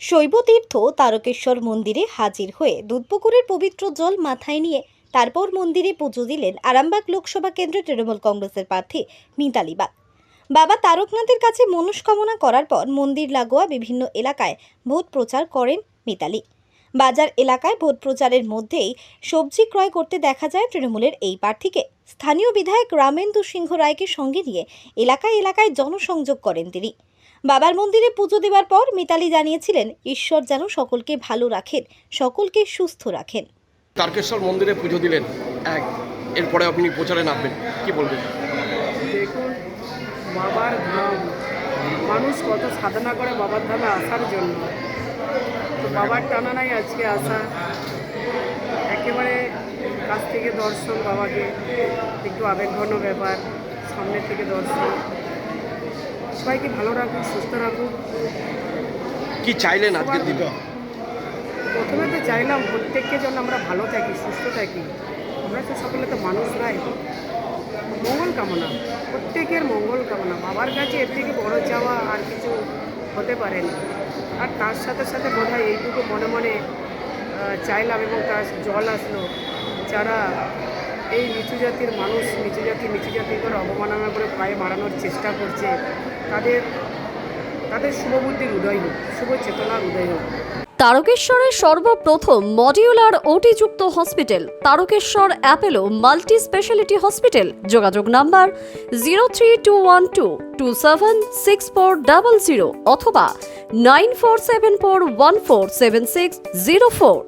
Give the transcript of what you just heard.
শৈবতীর্থ তারকেশ্বর মন্দিরে হাজির হয়ে দুধপুকুরের পবিত্র জল মাথায় নিয়ে তারপর মন্দিরে পুজো দিলেন আরামবাগ লোকসভা কেন্দ্রের তৃণমূল কংগ্রেসের প্রার্থী মিতালি বাগ। বাবা তারকনাথের কাছে মনস্কামনা করার পর মন্দির লাগোয়া বিভিন্ন এলাকায় ভোট প্রচার করেন মিতালি। বাজার এলাকায় ভোট প্রচারের মধ্যেই সবজি ক্রয় করতে দেখা যায় তৃণমূলের এই প্রার্থীকে। স্থানীয় বিধায়ক রামেন্দু সিংহ রায়কে সঙ্গে নিয়ে এলাকায় এলাকায় জনসংযোগ করেন তিনি। বাবার মন্দিরে পুজো দেওয়ার পর মিতালি জানিয়েছিলেন ঈশ্বর যেন সকলকে ভালো রাখেন সকলকে সুস্থ রাখেন। তারকেশ্বর মন্দিরে পুজো দিলেন। এক এরপরে আপনি প্রচারে নামবেন। কি বলবেন? দেখুন বাবার ধাম। মানুষ কত সাধনা করে বাবার ধামে আসার জন্য। তো বাবার টানা নাই আজকে আসা। একেবারে কাছ থেকে দর্শন বাবাকে একটু আবেগঘন ব্যাপার সামনে থেকে দর্শন। সবাইকে ভালো রাখুক সুস্থ রাখুক। কি চাইলেন আজকের দিনে প্রথমে তো চাইলাম প্রত্যেককে যেন আমরা ভালো থাকি সুস্থ থাকি। আমরা তো সকলে তো মানুষ নাই মঙ্গল কামনা প্রত্যেকের মঙ্গল কামনা। বাবার কাছে এর থেকে বড় চাওয়া আর কিছু হতে পারে না। আর তার সাথে সাথে বোধ হয় এইটুকু মনে মনে চাইলাম এবং তার জল আসলো। যারা এই নিচু জাতির মানুষ নিচু জাতি নিচু জাতি করে অবমাননা করে পায়ে মারানোর চেষ্টা করছে। তাদের তাদের শুভবুদ্ধির উদয় হোক, শুভ চেতনার উদয় হোক। তারকেশ্বরের সর্বপ্রথম modular ওটিযুক্ত hospital, Tarakeswar Apollo multi speciality hospital. যোগাযোগ number zero three two one two two seven six four double zero অথবা nine four seven four one four seven six zero four.